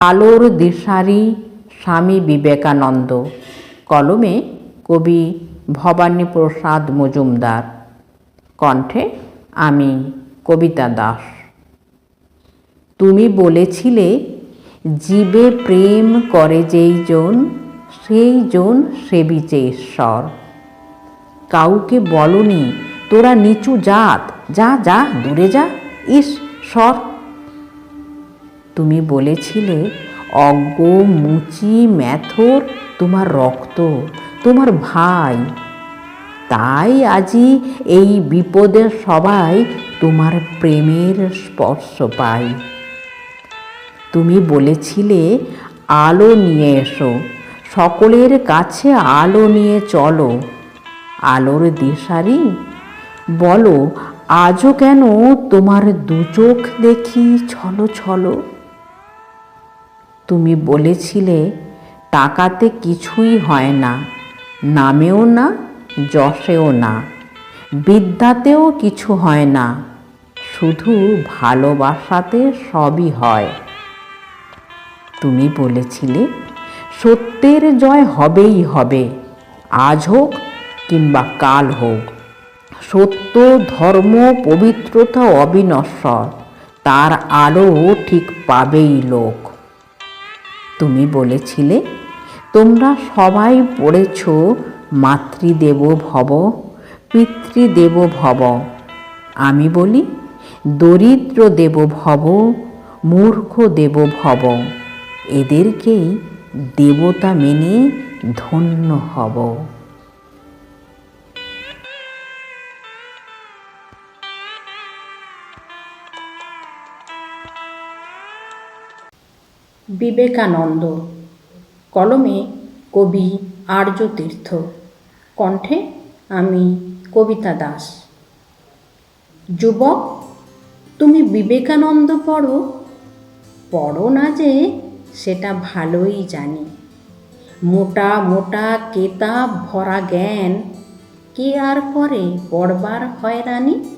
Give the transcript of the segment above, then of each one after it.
আলোর দিশারি স্বামী বিবেকানন্দ। কলমে কবি ভবানী প্রসাদ মজুমদার। কণ্ঠে আমি কবিতা দাস। তুমি বলেছিলে, জীবে প্রেম করে যেই জন, সেই জন সেবিছে ঈশ্বর। কাউকে বলনি, তোরা নিচু জাত, যা যা, দূরে যা, ইস তুমি বলেছিলে, অজ্ঞ, মুচি, ম্যাথর, তোমার রক্ত, তোমার ভাই। তাই আজি এই বিপদে সবাই তোমার প্রেমের স্পর্শ পাই তুমি বলেছিলে, আলো নিয়ে এসো, সকলের কাছে আলো নিয়ে চলো। আলোর দিশারি, বলো, আজও কেন তোমার দু চোখ দেখি ছলো ছলো? তুমি বলেছিলে, টাকাতে কিছুই হয় না, নামেও না, যশেও না, বিদ্যাতেও কিছু হয় না, শুধু ভালোবাসাতে সবই হয়। তুমি বলেছিলে, সত্যের জয় হবেই হবে, আজ হোক কিংবা কাল হোক। সত্য, ধর্ম, পবিত্রতা অবিনশ্বর, তার আলো ঠিক পাবেই লোক। তুমি বলেছিলে, তোমরা সবাই পড়েছ মাতৃদেব ভব, পিতৃদেব ভব। আমি বলি, দরিদ্র দেব ভব, মূর্খ দেব ভব। এদেরকেই দেবতা মেনে ধন্য হব। বিবেকানন্দ। কলমে কবি আর্যতীর্থ কণ্ঠে আমি কবিতা দাস। যুবক, তুমি বিবেকানন্দ পড়ো? পড়ো না যে, সেটা ভালোই জানি। মোটা মোটা কেতাব ভরা জ্ঞান, কে আর করে পড়বার হয়রানি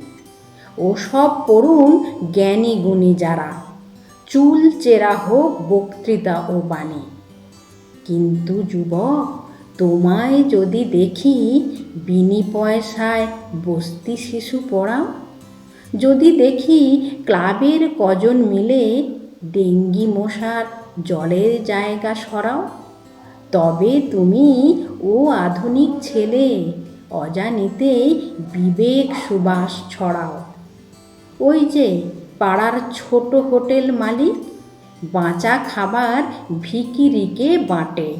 ওসব পড়ুন জ্ঞানী গুণী যারা। চুল চেরা হোক, বক্তৃতা ও বাণী। কিন্তু যুবক, তোমায় যদি দেখি, বিনি পয়সায় বস্তি শিশু পড়াও। যদি দেখি ক্লাবের কজন মিলে ডেঙ্গি মশার জলের জায়গা সরাও, তবে তুমি ও আধুনিক ছেলে অজানিতে বিবেক সুবাস ছড়াও। ওই যে পাড়ার ছোট হোটেল মালিক, বাঁচা খাবার ভিকিরিকে বাঁটে।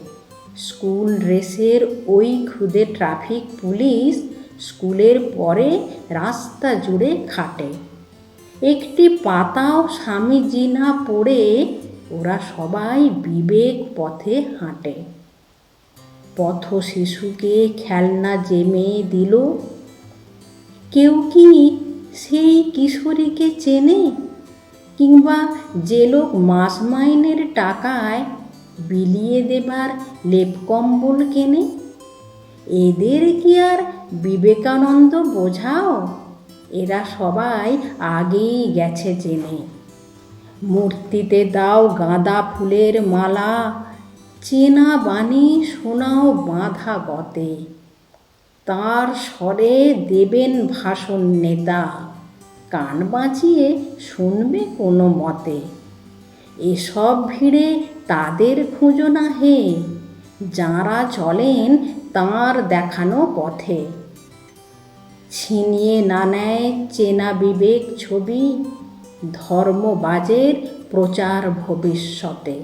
স্কুল রেসের ওই খুদে ট্রাফিক পুলিশ স্কুলের পরে রাস্তা জুড়ে খাটে। একটি পাতাও স্বামীজি না পড়ে, ওরা সবাই বিবেক পথে হাঁটে। পথ শিশুকে খেলনা জেমে দিল। কেউ কি সেই কিশোরীকে চেনে কিংবা যে লোক মাস মাইনের টাকায় বিলিয়ে দেবার লেপকম্বল কেনে? এদের কি আর বিবেকানন্দ বোঝাও? এরা সবাই আগেই গেছে জেনে। মূর্তিতে দাও গাঁদা ফুলের মালা, চেনা বাণী শোনাও বাঁধা গতে। তার স্বরে দেবেন ভাষণ নেতা। কান বাঁচিয়ে শুনবে কোনো মতে। এসব ভিড়ে তাদের খুঁজো না হে। যাঁরা চলেন তাঁর দেখানো পথে। ছিনিয়ে না নেয় চেনা বিবেক ছবি। ধর্মবাজের প্রচার ভবিষ্যতে।